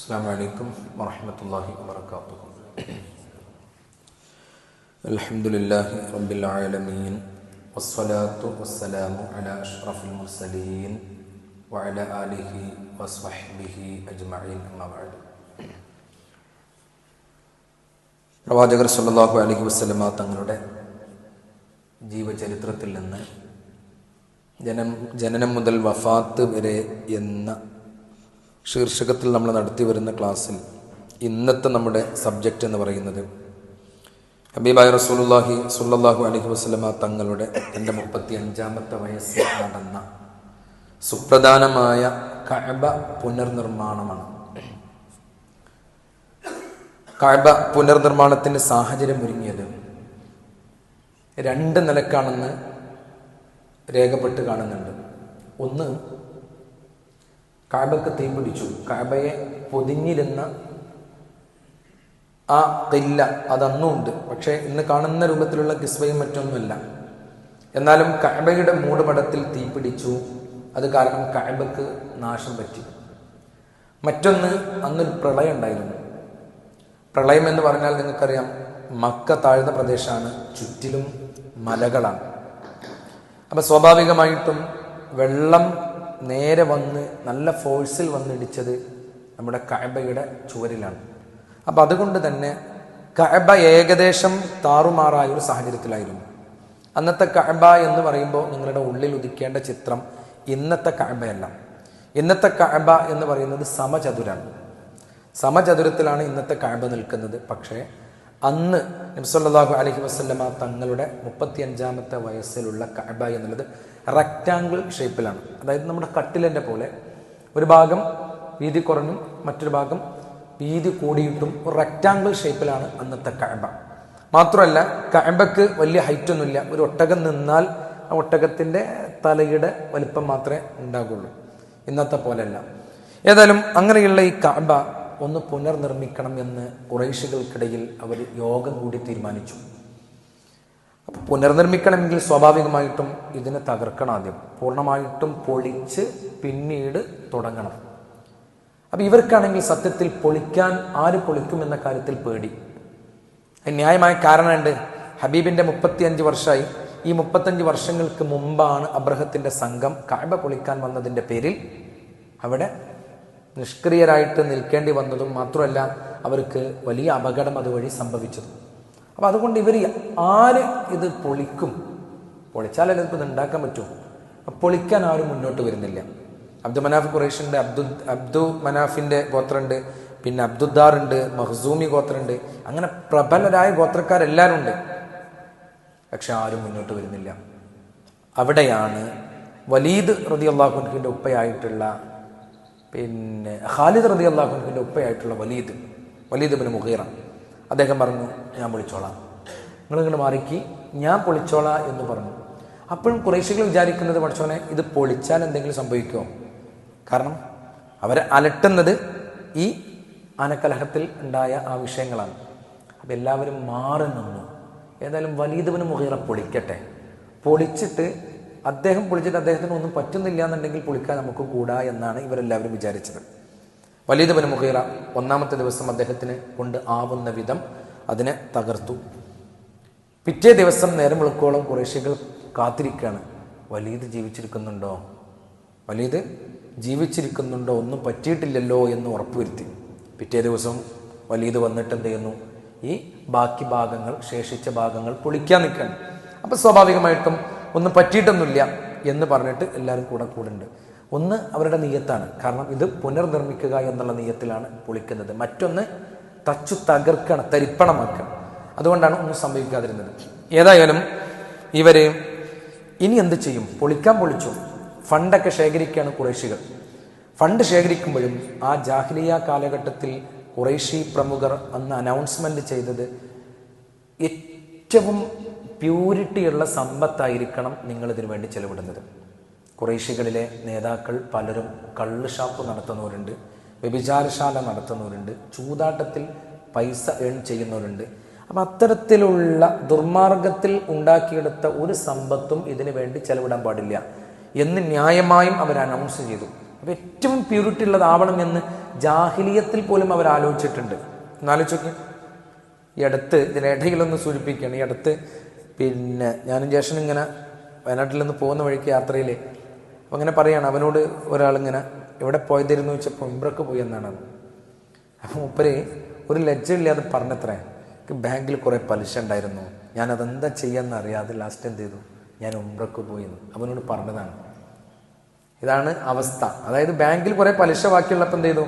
السلام عليكم ورحمة الله وبركاته الحمد لله رب العالمين والصلاة والسلام على أشرف المرسلين وعلى آله وصحبه أجمعين أما بعد പ്രവാചകർ സല്ലല്ലാഹു അലൈഹി വസല്ലമ തങ്ങളുടെ ജീവചരിത്രത്തിൽ നിന്ന് ജനം ജനനം മുതൽ വഫാത്ത് വരെ എന്ന ശീർഷകത്തിൽ നമ്മൾ നടത്തി വരുന്ന ക്ലാസ്സിൽ ഇന്നത്തെ നമ്മുടെ സബ്ജക്റ്റ് എന്ന് പറയുന്നത് ഹബീബായ റസൂലുള്ളാഹി സുല്ലാഹു അലൈഹി വസല്ലമ തങ്ങളുടെ തന്റെ മുപ്പത്തി അഞ്ചാമത്തെ വയസ്സിൽ നടന്ന സുപ്രധാനമായ കഅബ പുനർനിർമ്മാണമാണ്. കഅബ പുനർനിർമ്മാണത്തിന്റെ സാഹചര്യം ഒരുങ്ങിയത് രണ്ട് നിലക്കാണെന്ന് രേഖപ്പെട്ട് കാണുന്നുണ്ട്. ഒന്ന് കാബക്ക് തീ പിടിച്ചു. കാബയെ പൊതിഞ്ഞിരുന്ന ആ തില്ല അതന്നുണ്ട്. പക്ഷേ ഇന്ന് കാണുന്ന രൂപത്തിലുള്ള കിസ്വയും മറ്റൊന്നുമല്ല. എന്നാലും കഅബയുടെ മൂടുപടത്തിൽ തീ പിടിച്ചു. അത് കാരണം കഅബക്ക് നാശം പറ്റി. മറ്റൊന്ന് അന്നൊരു പ്രളയം ഉണ്ടായിരുന്നു. പ്രളയം എന്ന് പറഞ്ഞാൽ നിങ്ങൾക്കറിയാം മക്ക താഴ്ന്ന പ്രദേശമാണ് ചുറ്റിലും മലകളാണ്. അപ്പം സ്വാഭാവികമായിട്ടും വെള്ളം നേരെ വന്ന് നല്ല ഫോഴ്സിൽ വന്നിടിച്ചത് നമ്മുടെ കഅബയുടെ ചുവരിലാണ്. അപ്പം അതുകൊണ്ട് തന്നെ കഅബ ഏകദേശം താറുമാറായ ഒരു സാഹചര്യത്തിലായിരുന്നു. അന്നത്തെ കഅബ എന്ന് പറയുമ്പോൾ നിങ്ങളുടെ ഉള്ളിൽ ഉദിക്കേണ്ട ചിത്രം ഇന്നത്തെ കഅബയല്ല. ഇന്നത്തെ കഅബ എന്ന് പറയുന്നത് സമചതുരാണ്. സമചതുരത്തിലാണ് ഇന്നത്തെ കഅബ നിൽക്കുന്നത്. പക്ഷേ അന്ന് നബ്സല്ലാഹു അലഹി വസ്ലമ തങ്ങളുടെ മുപ്പത്തി അഞ്ചാമത്തെ വയസ്സിലുള്ള കഅബ എന്നുള്ളത് റെക്റ്റാങ്കിൾ ഷേപ്പിലാണ് അതായത് നമ്മുടെ കട്ടിലിന്റെ പോലെ ഒരു ഭാഗം വീതി കുറഞ്ഞും മറ്റൊരു ഭാഗം വീതി കൂടിയിട്ടും ഒരു റെക്റ്റാങ്കിൾ ഷേപ്പിലാണ് അന്നത്തെ കഅബ. മാത്രമല്ല കഅബക്ക് വലിയ ഹൈറ്റ് ഒന്നുമില്ല. ഒരു ഒട്ടകം നിന്നാൽ ആ ഒട്ടകത്തിന്റെ തലയുടെ വലിപ്പം മാത്രമേ ഉണ്ടാകുള്ളൂ. ഇന്നത്തെ പോലെയല്ല. ഏതായാലും അങ്ങനെയുള്ള ഈ കഅബ ഒന്ന് പുനർനിർമ്മിക്കണം എന്ന് കുറേശികൾക്കിടയിൽ അവർ യോഗം കൂടി തീരുമാനിച്ചു. അപ്പോൾ പുനർനിർമ്മിക്കണമെങ്കിൽ സ്വാഭാവികമായിട്ടും ഇതിനെ തകർക്കണം ആദ്യം. പൂർണമായിട്ടും പൊളിച്ച് പിന്നീട് തുടങ്ങണം. അപ്പം ഇവർക്കാണെങ്കിൽ സത്യത്തിൽ പൊളിക്കാൻ ആര് പൊളിക്കും എന്ന കാര്യത്തിൽ പേടി. ന്യായമായ കാരണമുണ്ട് ഹബീബിന്റെ മുപ്പത്തിയഞ്ച് വർഷമായി ഈ മുപ്പത്തഞ്ച് വർഷങ്ങൾക്ക് മുമ്പാണ് അബ്രഹത്തിന്റെ സംഘം കാഴ്ബ പൊളിക്കാൻ വന്നതിന്റെ പേരിൽ അവിടെ നിഷ്ക്രിയരായിട്ട് നിൽക്കേണ്ടി വന്നതും മാത്രമല്ല അവർക്ക് വലിയ അപകടം അതുവഴി സംഭവിച്ചതും. അപ്പം അതുകൊണ്ട് ഇവർ ആര് ഇത് പൊളിക്കും? പൊളിച്ചാലല്ലേ ഇത് ഉണ്ടാക്കാൻ പറ്റും? പൊളിക്കാൻ ആരും മുന്നോട്ട് വരുന്നില്ല. അബ്ദു മനാഫ് ഖുറേഷിന്റെ അബ്ദു അബ്ദു മനാഫിന്റെ ഗോത്രമുണ്ട് പിന്നെ അബ്ദുദ്ദാർ ഉണ്ട് മഹ്സൂമി ഗോത്രമുണ്ട് അങ്ങനെ പ്രബലരായ ഗോത്രക്കാരെല്ലാവരും ഉണ്ട് പക്ഷെ ആരും മുന്നോട്ട് വരുന്നില്ല. അവിടെയാണ് വലീദ് റതി അള്ളാഹുഖിന്റെ ഉപ്പയായിട്ടുള്ള പിന്നെ ഖാലിദ് റതി അള്ളാഹുവിന്റെ ഉപ്പയായിട്ടുള്ള വലീദ് വലീദ് ബിൻ മുഖീറ അദ്ദേഹം പറഞ്ഞു ഞാൻ പൊളിച്ചോളാം. നിങ്ങൾ ഇങ്ങോട്ട് മാറിക്കി. ഞാൻ പൊളിച്ചോളാം എന്ന് പറഞ്ഞു. അപ്പോഴും കുറേശ്ശികൾ വിചാരിക്കുന്നത് പഠിച്ചോനെ ഇത് പൊളിച്ചാൽ എന്തെങ്കിലും സംഭവിക്കുമോ? കാരണം അവരെ അലട്ടുന്നത് ഈ ആനക്കലഹത്തിൽ ഉണ്ടായ ആ വിഷയങ്ങളാണ്. അപ്പം എല്ലാവരും മാറി നിന്നു. ഏതായാലും വലീദ് പിന്നെ മുഖീറ പൊളിക്കട്ടെ. പൊളിച്ചിട്ട് അദ്ദേഹം പൊളിച്ചിട്ട് അദ്ദേഹത്തിന് ഒന്നും പറ്റുന്നില്ല എന്നുണ്ടെങ്കിൽ പൊളിക്കാൻ നമുക്ക് കൂടാ എന്നാണ് ഇവരെല്ലാവരും വിചാരിച്ചത്. വലീദബിന് മുഖീറ ഒന്നാമത്തെ ദിവസം അദ്ദേഹത്തിന് കൊണ്ട് ആവുന്ന വിധം അതിനെ തകർത്തു. പിറ്റേ ദിവസം നേരം വിളക്കോളം കുറേശ്ശികൾ കാത്തിരിക്കുകയാണ് വലീദ് ജീവിച്ചിരിക്കുന്നുണ്ടോ? വലീദ് ജീവിച്ചിരിക്കുന്നുണ്ടോ? ഒന്നും പറ്റിയിട്ടില്ലല്ലോ എന്ന് ഉറപ്പുവരുത്തി. പിറ്റേ ദിവസം വലീദ് വന്നിട്ട് എന്ത് ചെയ്യുന്നു? ഈ ബാക്കി ഭാഗങ്ങൾ ശേഷിച്ച ഭാഗങ്ങൾ പൊളിക്കാൻ നിൽക്കുകയാണ്. അപ്പം സ്വാഭാവികമായിട്ടും ഒന്നും പറ്റിയിട്ടൊന്നുമില്ല എന്ന് പറഞ്ഞിട്ട് എല്ലാവരും കൂടെ കൂടുണ്ട് ഒന്ന് അവരുടെ നീയത്താണ്. കാരണം ഇത് പുനർനിർമ്മിക്കുക എന്നുള്ള നീയത്തിലാണ് പൊളിക്കുന്നത്. മറ്റൊന്ന് തച്ചു തകർക്കണം തരിപ്പണമാക്കണം അതുകൊണ്ടാണ് ഒന്നും സംഭവിക്കാതിരുന്നത്. ഏതായാലും ഇവർ ഇനി എന്ത് ചെയ്യും? പൊളിക്കാൻ പൊളിച്ചു. ഫണ്ടൊക്കെ ശേഖരിക്കുകയാണ് കുറേശികൾ ഫണ്ട് ശേഖരിക്കുമ്പോഴും ആ ജാഹ്ലിയ കാലഘട്ടത്തിൽ കുറേശി പ്രമുഖർ അന്ന് അനൗൺസ്മെന്റ് ചെയ്തത് ഏറ്റവും പ്യൂരിറ്റിയുള്ള സമ്പത്തായിരിക്കണം നിങ്ങൾ ഇതിനു വേണ്ടി ചെലവിടുന്നത്. കുറേശികളിലെ നേതാക്കൾ പലരും കള്ള് ഷാപ്പ് നടത്തുന്നവരുണ്ട് വ്യഭിചാരശാല നടത്തുന്നവരുണ്ട് ചൂതാട്ടത്തിൽ പൈസ ഏൺ ചെയ്യുന്നവരുണ്ട്. അപ്പം അത്തരത്തിലുള്ള ദുർമാർഗത്തിൽ ഉണ്ടാക്കിയെടുത്ത ഒരു സമ്പത്തും ഇതിനു വേണ്ടി ചെലവിടാൻ പാടില്ല എന്ന് ന്യായമായും അവർ അനൗൺസ് ചെയ്തു. അപ്പം ഏറ്റവും പ്യൂരിറ്റി ഉള്ളതാവണം എന്ന് ജാഹിലിയത്തിൽ പോലും അവർ ആലോചിച്ചിട്ടുണ്ട്. എന്നാലോചിച്ചോക്കെ ഈ അടുത്ത് ഇതിനിടയിലൊന്ന് സൂചിപ്പിക്കുകയാണ്. ഈ അടുത്ത് പിന്നെ ഞാനും ജേഷൻ ഇങ്ങനെ വയനാട്ടിൽ നിന്ന് പോകുന്ന വഴിക്ക് യാത്രയിൽ അപ്പം അങ്ങനെ പറയാണ് അവനോട് ഒരാളിങ്ങനെ എവിടെ പോയതായിരുന്നു? വെച്ചപ്പോൾ ഇമ്പ്രക്ക് പോയി എന്നാണ് അത്. അപ്പം മുപ്പര് ഒരു ലജ്ജയില്ലാതെ പറഞ്ഞത്രേ എനിക്ക് ബാങ്കിൽ കുറേ പലിശ ഉണ്ടായിരുന്നു. ഞാനതെന്താ ചെയ്യാന്ന് അറിയാതെ ലാസ്റ്റ് എന്ത് ചെയ്തു? ഞാൻ ഉംറക്ക് പോയി അവനോട് പറഞ്ഞതാണ്. ഇതാണ് അവസ്ഥ. അതായത് ബാങ്കിൽ കുറേ പലിശ ബാക്കിയുള്ളപ്പോൾ എന്ത് ചെയ്തു?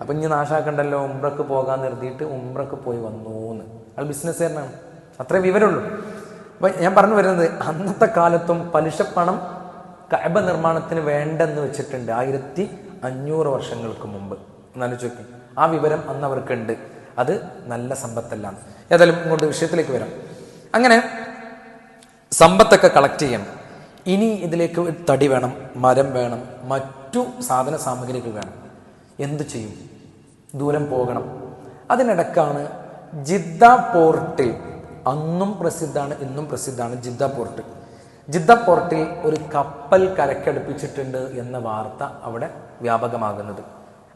അപ്പം ഇനി നാശാക്കണ്ടല്ലോ ഉംറക്ക് പോകാൻ നിർത്തിയിട്ട് ഉംറക്ക് പോയി വന്നു എന്ന് അത് ബിസിനസ്സുകാരനാണ് അത്രേ വിവരമുള്ളൂ. അപ്പം ഞാൻ പറഞ്ഞു വരുന്നത് അന്നത്തെ കാലത്തും പലിശ പണം കഅബ നിർമ്മാണത്തിന് വേണ്ടെന്ന് വെച്ചിട്ടുണ്ട് ആയിരത്തി അഞ്ഞൂറ് വർഷങ്ങൾക്ക് മുമ്പ്. എന്നാലോചിച്ച് നോക്കി. ആ വിവരം അന്ന് അവർക്കുണ്ട് അത് നല്ല സമ്പത്തല്ല. ഏതായാലും ഇങ്ങോട്ട് വിഷയത്തിലേക്ക് വരാം. അങ്ങനെ സമ്പത്തൊക്കെ കളക്ട് ചെയ്യണം ഇനി ഇതിലേക്ക് തടി വേണം മരം വേണം മറ്റു സാധന സാമഗ്രികൾ വേണം. എന്തു ചെയ്യും? ദൂരം പോകണം. അതിനിടക്കാണ് ജിദ്ദ പോർട്ടിൽ അന്നും പ്രസിദ്ധമാണ് ഇന്നും പ്രസിദ്ധമാണ് ജിദ്ദ പോർട്ട്. ജിദ്ദ പോർട്ടിൽ ഒരു കപ്പൽ കരക്കടുപ്പിച്ചിട്ടുണ്ട് എന്ന വാർത്ത അവിടെ വ്യാപകമാകുന്നത്.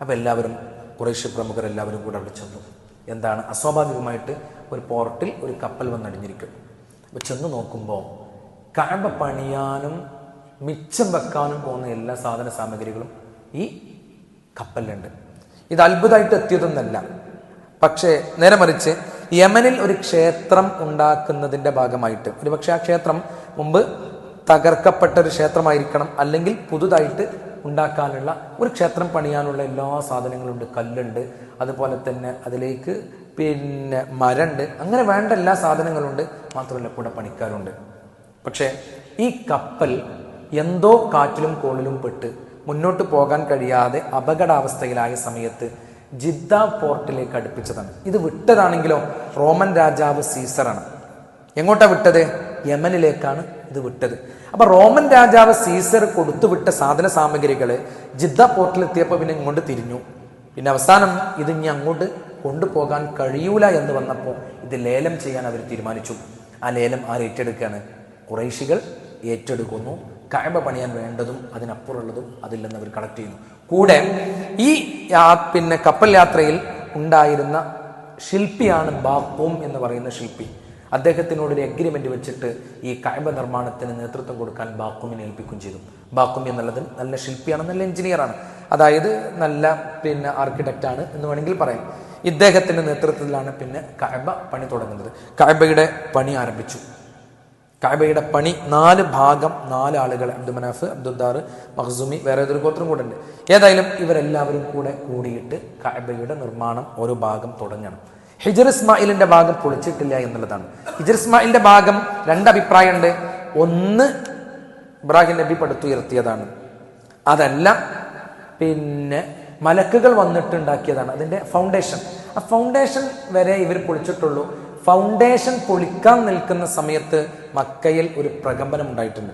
അപ്പം എല്ലാവരും കുറേശ് പ്രമുഖർ എല്ലാവരും കൂടെ അവിടെ ചെന്നു. എന്താണ്? അസ്വാഭാവികമായിട്ട് ഒരു പോർട്ടിൽ ഒരു കപ്പൽ വന്നടിഞ്ഞിരിക്കും. അപ്പോൾ ചെന്ന് നോക്കുമ്പോൾ കഴമ്പ പണിയാനും മിച്ചം വെക്കാനും പോകുന്ന എല്ലാ സാധന സാമഗ്രികളും ഈ കപ്പലിലുണ്ട്. ഇത് അത്ഭുതമായിട്ട് എത്തിയതൊന്നല്ല. പക്ഷേ നേരെ മറിച്ച് യമനിൽ ഒരു ക്ഷേത്രം ഉണ്ടാക്കുന്നതിന്റെ ഭാഗമായിട്ട്. ഒരു പക്ഷേ ആ ക്ഷേത്രം മുമ്പ് തകർക്കപ്പെട്ട ഒരു ക്ഷേത്രമായിരിക്കണം അല്ലെങ്കിൽ പുതുതായിട്ട് ഉണ്ടാക്കാനുള്ള ഒരു ക്ഷേത്രം പണിയാനുള്ള എല്ലാ സാധനങ്ങളും ഉണ്ട് കല്ലുണ്ട് അതുപോലെ തന്നെ അതിലേക്ക് പിന്നെ മരണ്ട് അങ്ങനെ വേണ്ട എല്ലാ സാധനങ്ങളുണ്ട്. മാത്രമല്ല കൂടെ പണിക്കാരുണ്ട്. പക്ഷേ ഈ കപ്പൽ എന്തോ കാറ്റിലും കോളിലും പെട്ട് മുന്നോട്ട് പോകാൻ കഴിയാതെ അപകടാവസ്ഥയിലായ സമയത്ത് ജിദ്ദ പോർട്ടിലേക്ക് അടുപ്പിച്ചതാണ്. ഇത് വിട്ടതാണെങ്കിലോ റോമൻ രാജാവ് സീസറാണ്. എങ്ങോട്ടാ വിട്ടത്? യമനിലേക്കാണ് ഇത് വിട്ടത്. അപ്പൊ റോമൻ രാജാവ് സീസർ കൊടുത്തുവിട്ട സാധന സാമഗ്രികൾ ജിദ്ദ പോർട്ടിലെത്തിയപ്പോൾ പിന്നെ ഇങ്ങോട്ട് തിരിഞ്ഞു. പിന്നെ അവസാനം ഇത് ഇനി അങ്ങോട്ട് കൊണ്ടുപോകാൻ കഴിയൂല എന്ന് വന്നപ്പോൾ ഇത് ലേലം ചെയ്യാൻ അവർ തീരുമാനിച്ചു. ആ ലേലം ആർ ഏറ്റെടുക്കുകയാണ് കുറേശികൾ ഏറ്റെടുക്കുന്നു. കഴബ പണിയാൻ വേണ്ടതും അതിനപ്പുറമുള്ളതും അതിൽ നിന്ന് അവർ കളക്ട് ചെയ്യുന്നു. കൂടെ ഈ പിന്നെ കപ്പൽ യാത്രയിൽ ഉണ്ടായിരുന്ന ശില്പിയാണ് ബാഖൂം എന്ന് പറയുന്ന ശില്പി. അദ്ദേഹത്തിനോട് ഒരു എഗ്രിമെന്റ് വെച്ചിട്ട് ഈ കഴബ നിർമ്മാണത്തിന് നേതൃത്വം കൊടുക്കാൻ ബാക്കുമിനെ ഏൽപ്പിക്കുകയും ചെയ്തു. ബാക്കും എന്നുള്ളത് നല്ല ശില്പിയാണ് നല്ല എഞ്ചിനീയറാണ് അതായത് നല്ല പിന്നെ ആർക്കിടെക്റ്റ് ആണ് എന്ന് വേണമെങ്കിൽ പറയാം. ഇദ്ദേഹത്തിന്റെ നേതൃത്വത്തിലാണ് പിന്നെ കഅബ പണി തുടങ്ങുന്നത്. കഅബയുടെ പണി ആരംഭിച്ചു. കഅബയുടെ പണി നാല് ഭാഗം നാല് ആളുകൾ അബ്ദുൽ മനാഫ് അബ്ദുദ്ദാർ മഖ്സൂമി വേറെ ഏതൊരു ഗോത്രം കൂടെ ഉണ്ട് ഏതായാലും ഇവരെല്ലാവരും കൂടെ കൂടിയിട്ട് കഅബയുടെ നിർമ്മാണം ഓരോ ഭാഗം തുടങ്ങണം. ഹിജർ ഇസ്മായിലിന്റെ ഭാഗം പൊളിച്ചിട്ടില്ല എന്നുള്ളതാണ്. ഹിജർ ഇസ്മായിലിന്റെ ഭാഗം രണ്ട് അഭിപ്രായമുണ്ട്. ഒന്ന് ഇബ്രാഹിം നബി പടുത്തുയർത്തിയതാണ്. അതല്ല പിന്നെ മലക്കുകൾ വന്നിട്ടുണ്ടാക്കിയതാണ്. അതിന്റെ ഫൗണ്ടേഷൻ ആ ഫൗണ്ടേഷൻ വരെ ഇവർ പൊളിച്ചിട്ടുള്ളൂ. ഫൗണ്ടേഷൻ പൊളിക്കാൻ നിൽക്കുന്ന സമയത്ത് മക്കയിൽ ഒരു പ്രകമ്പനം ഉണ്ടായിട്ടുണ്ട്.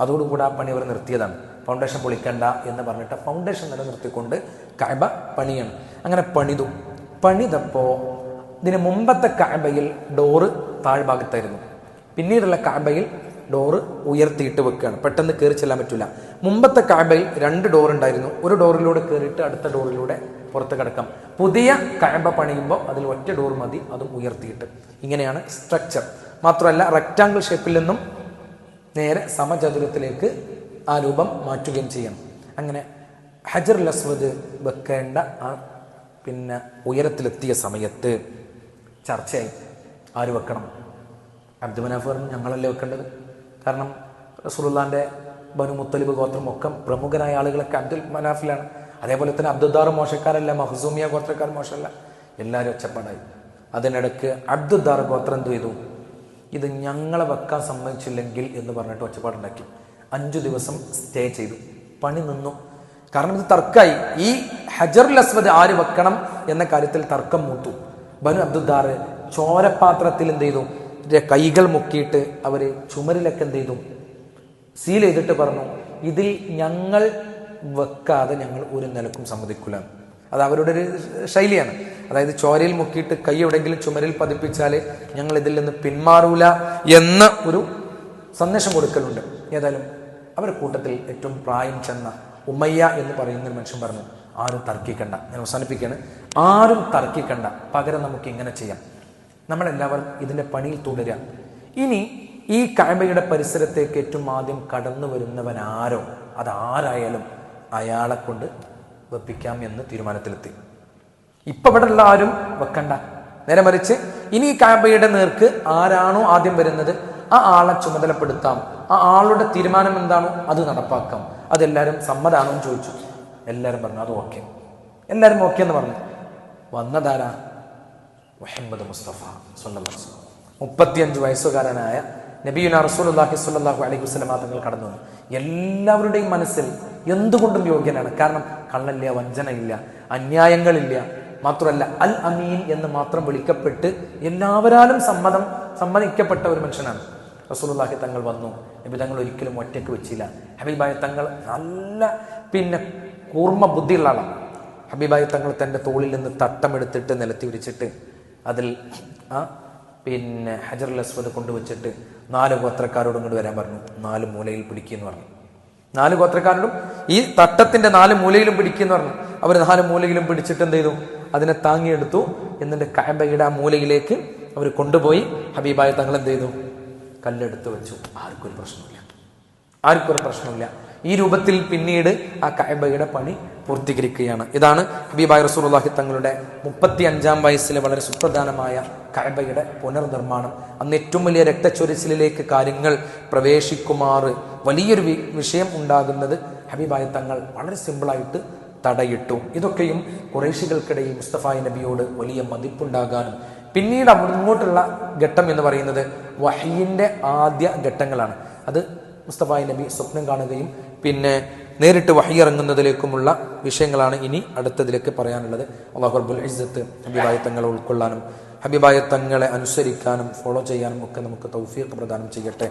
അതോടുകൂടി ആ പണി അവർ നിർത്തിയതാണ്. ഫൗണ്ടേഷൻ പൊളിക്കണ്ട എന്ന് പറഞ്ഞിട്ട് ഫൗണ്ടേഷൻ നിലനിർത്തിക്കൊണ്ട് കഅബ പണിയാണ്. അങ്ങനെ പണിതു. പണിതപ്പോൾ ഇതിന് മുമ്പത്തെ കഅബയിൽ ഡോറ് താഴ്ഭാഗത്തായിരുന്നു. പിന്നീടുള്ള കഅബയിൽ ഡോറ് ഉയർത്തിയിട്ട് വെക്കുകയാണ്. പെട്ടെന്ന് കയറി ചെല്ലാൻ പറ്റില്ല മുമ്പത്തെ കഅബയിൽ രണ്ട് ഡോർ ഉണ്ടായിരുന്നു. ഒരു ഡോറിലൂടെ കയറിയിട്ട് അടുത്ത ഡോറിലൂടെ പുറത്ത് കിടക്കാം. പുതിയ കഅബ പണിയുമ്പോൾ അതിൽ ഒറ്റ ഡോർ മതി അതും ഉയർത്തിയിട്ട്. ഇങ്ങനെയാണ് സ്ട്രക്ചർ മാത്രമല്ല റെക്റ്റാങ്കിൾ ഷേപ്പിൽ നിന്നും നേരെ സമചതുരത്തിലേക്ക് ആ രൂപം മാറ്റുകയും ചെയ്യണം അങ്ങനെ ഹജർ ലസ്വദ് വെക്കേണ്ട ആ പിന്നെ ഉയരത്തിലെത്തിയ സമയത്ത് ചർച്ചയായി. ആര് വെക്കണം? അബ്ദു മനാഫ് പറഞ്ഞു ഞങ്ങളല്ലേ വെക്കേണ്ടത്? കാരണം റസൂലുള്ളാന്റെ ബനു മുത്തലിബ് ഗോത്രം ഒക്കെ പ്രമുഖരായ ആളുകളൊക്കെ അബ്ദുൽ മനാഫിലാണ്. അതേപോലെ തന്നെ അബ്ദുദ്ദാർ മോശക്കാരല്ല മഹസൂമിയ ഗോത്രക്കാർ മോശമല്ല. എല്ലാവരും ഒച്ചപ്പാടായി. അതിനിടയ്ക്ക് അബ്ദുദ്ദാർ ഗോത്രം എന്ത് ചെയ്തു? ഇത് ഞങ്ങളെ വെക്കാൻ സമ്മതിച്ചില്ലെങ്കിൽ എന്ന് പറഞ്ഞിട്ട് ഒച്ചപ്പാടുണ്ടാക്കി. അഞ്ചു ദിവസം സ്റ്റേ ചെയ്തു. പണി നിന്നു. കാരണം ഇത് തർക്കമായി ഈ ഹജറുൽ അസ്വദ് ആര് വെക്കണം എന്ന കാര്യത്തിൽ തർക്കം മൂത്തു. ബനു അബ്ദുദ്ദാർ ചോരപാത്രത്തിൽ എന്ത് ചെയ്തു? കൈകൾ മുക്കിയിട്ട് അവർ ചുമരിലൊക്കെ എന്ത് ചെയ്തു? സീൽ ചെയ്തിട്ട് പറഞ്ഞു ഇതിൽ ഞങ്ങൾ വെക്കാതെ ഞങ്ങൾ ഒരു നിലക്കും സമ്മതിക്കില്ല അത് അവരുടെ ഒരു ശൈലിയാണ്. അതായത് ചോരയിൽ മുക്കിയിട്ട് കൈ എവിടെയെങ്കിലും ചുമരിൽ പതിപ്പിച്ചാൽ ഞങ്ങൾ ഇതിൽ നിന്ന് പിന്മാറൂല എന്ന ഒരു സന്ദേശം കൊടുക്കലുണ്ട്. ഏതായാലും അവരുടെ കൂട്ടത്തിൽ ഏറ്റവും പ്രായം ചെന്ന ഉമ്മയ്യ എന്ന് പറയുന്ന ഒരു മനുഷ്യൻ പറഞ്ഞു ആരും തർക്കിക്കണ്ട. ഞാൻ അവസാനിപ്പിക്കുകയാണ് ആരും തർക്കിക്കണ്ട. പകരം നമുക്ക് ഇങ്ങനെ ചെയ്യാം. നമ്മളെല്ലാവരും ഇതിന്റെ പണിയിൽ തുടരുക. ഇനി ഈ കായബയുടെ പരിസരത്തേക്ക് ഏറ്റവും ആദ്യം കടന്നു വരുന്നവൻ ആരോ? അതാരായാലും അയാളെ കൊണ്ട് വെപ്പിക്കാം എന്ന് തീരുമാനത്തിലെത്തി. ഇപ്പൊ ഇവിടെ ഉള്ള ആരും വെക്കണ്ട. നേരെ മറിച്ച് ഇനി ഈ കാബയുടെ നേർക്ക് ആരാണോ ആദ്യം വരുന്നത്? ആ ആളെ ചുമതലപ്പെടുത്താം. ആ ആളുടെ തീരുമാനം എന്താണോ? അത് നടപ്പാക്കാം. അതെല്ലാവരും സമ്മതാണോ എന്ന് ചോദിച്ചു. എല്ലാവരും പറഞ്ഞു അത് ഓക്കെ. എല്ലാവരും ഓക്കെ എന്ന് പറഞ്ഞു. വന്നതാരാ? മുഹമ്മദ് മുസ്തഫ സ്വല്ലല്ലാഹു മുപ്പത്തിയഞ്ച് വയസ്സുകാരനായ നബിയുന റസൂലുള്ളാഹി സ്വല്ലല്ലാഹു അലൈഹി വസല്ലം തങ്ങൾ കടന്നു വന്നു. എല്ലാവരുടെയും മനസ്സിൽ എന്തുകൊണ്ടും യോഗ്യനാണ്. കാരണം കള്ളല്ല വഞ്ചനയില്ല അന്യായങ്ങളില്ല. മാത്രമല്ല അൽ അമീൻ എന്ന് മാത്രം വിളിക്കപ്പെട്ട് എല്ലാവരാലും സമ്മതം സമ്മതിക്കപ്പെട്ട ഒരു മനുഷ്യനാണ്. റസൂലുള്ളാഹി തങ്ങൾ വന്നു. നബി തങ്ങൾ ഒരിക്കലും ഒറ്റയ്ക്ക് വെച്ചില്ല. ഹബീബായ തങ്ങൾ നല്ല പിന്നെ കൂർമ്മ ബുദ്ധിയുള്ള ആളാണ്. ഹബീബായ തങ്ങൾ തന്റെ തോളിൽ നിന്ന് തട്ടമെടുത്തിട്ട് നിലത്തി വിരിച്ചിട്ട് അതിൽ ആ പിന്നെ ഹജറുൽ അസ്വദ് കൊണ്ടുവച്ചിട്ട് നാല് ഗോത്രക്കാരോടും ഇങ്ങോട്ട് വരാൻ പറഞ്ഞു. നാല് മൂലയിൽ പിടിക്കുന്നു പറഞ്ഞു. നാല് ഗോത്രക്കാരോടും ഈ തട്ടത്തിന്റെ നാല് മൂലയിലും പിടിക്കുന്നു പറഞ്ഞു. അവർ നാല് മൂലയിലും പിടിച്ചിട്ട് എന്ത് ചെയ്തു? അതിനെ താങ്ങിയെടുത്തു. എന്നിട്ട് കാബയുടെ ആ മൂലയിലേക്ക് അവർ കൊണ്ടുപോയി. ഹബീബായ തങ്ങൾ എന്ത് ചെയ്തു? കല്ലെടുത്ത് വെച്ചു. ആർക്കൊരു പ്രശ്നമില്ല ആർക്കൊരു പ്രശ്നമില്ല ഈ രൂപത്തിൽ പിന്നീട് ആ കഅബയുടെ പണി പൂർത്തീകരിക്കുകയാണ്. ഇതാണ് ഹബീബായ് റസൂലുള്ളാഹി തങ്ങളുടെ മുപ്പത്തി അഞ്ചാം വയസ്സിലെ വളരെ സുപ്രധാനമായ കഅബയുടെ പുനർനിർമ്മാണം. അന്ന് ഏറ്റവും വലിയ രക്തച്ചൊരിച്ചിലേക്ക് കാര്യങ്ങൾ പ്രവേശിക്കുമാറ് വലിയൊരു വിഷയം ഉണ്ടാകുന്നത് ഹബീബായ തങ്ങൾ വളരെ സിമ്പിളായിട്ട് തടയിട്ടു. ഇതൊക്കെയും കുറേശികൾക്കിടയിൽ മുസ്തഫായി നബിയോട് വലിയ മതിപ്പുണ്ടാകാനും പിന്നീട് അങ്ങോട്ടുള്ള ഘട്ടം എന്ന് പറയുന്നത് വഹീന്റെ ആദ്യ ഘട്ടങ്ങളാണ്. അത് മുസ്തഫായി നബി സ്വപ്നം കാണുകയും പിന്നെ നേരിട്ട് വഹിയിറങ്ങുന്നതിലേക്കുമുള്ള വിഷയങ്ങളാണ് ഇനി അടുത്തതിലേക്ക് പറയാനുള്ളത്. അള്ളാഹു റബ്ബുൽ ഇസ്സത്ത് ഹബീബായ തങ്ങളെ ഉൾക്കൊള്ളാനും ഹബീബായ തങ്ങളെ അനുസരിക്കാനും ഫോളോ ചെയ്യാനും ഒക്കെ നമുക്ക് തൗഫീഖ് പ്രദാനം ചെയ്യട്ടെ.